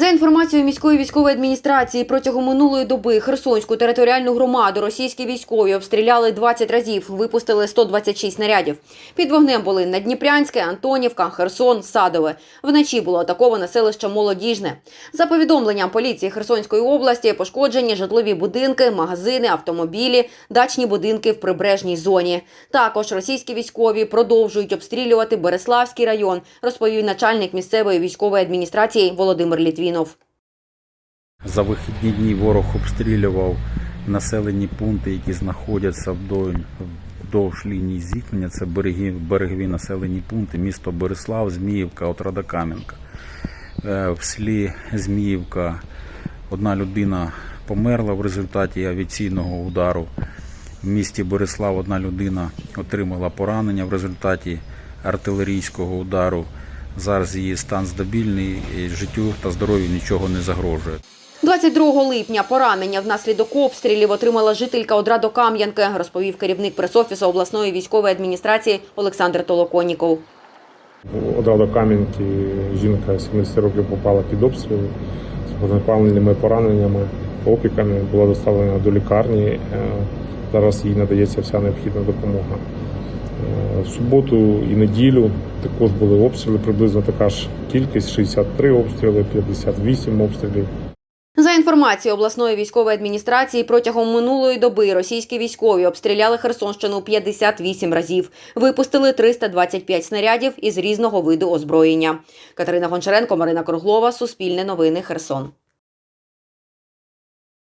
За інформацією міської військової адміністрації, протягом минулої доби Херсонську територіальну громаду російські військові обстріляли 20 разів, випустили 126 снарядів. Під вогнем були Надніпрянське, Антонівка, Херсон, Садове. Вночі було атаковане селище Молодіжне. За повідомленням поліції Херсонської області, пошкоджені житлові будинки, магазини, автомобілі, дачні будинки в прибережній зоні. Також російські військові продовжують обстрілювати Береславський район, розповів начальник місцевої військової адміністрації Володимир Літвінов. За вихідні дні ворог обстрілював населені пункти, які знаходяться вдовж лінії зіткнення. Це береги, берегові населені пункти, місто Борислав, Зміївка, Отрадокам'янка. Е, В селі Зміївка одна людина померла в результаті авіаційного удару. В місті Борислав одна людина отримала поранення в результаті артилерійського удару. Зараз її стан стабільний, і життю та здоров'ю нічого не загрожує. 22 липня поранення внаслідок обстрілів отримала жителька Одрадо-Кам'янки, розповів керівник пресофісу обласної військової адміністрації Олександр Толоконіков. Одразу Кам'янки жінка 70 років попала під обстріли з вогнепальними пораненнями, опіками, була доставлена до лікарні. Е, Зараз їй надається вся необхідна допомога. Е, суботу і неділю також були обстріли, приблизно така ж кількість 63 обстріли, 58 обстрілів. За інформацією обласної військової адміністрації, протягом минулої доби російські військові обстріляли Херсонщину 58 разів, випустили 325 снарядів із різного виду озброєння. Катерина Гончаренко, Марина Круглова, Суспільне новини, Херсон.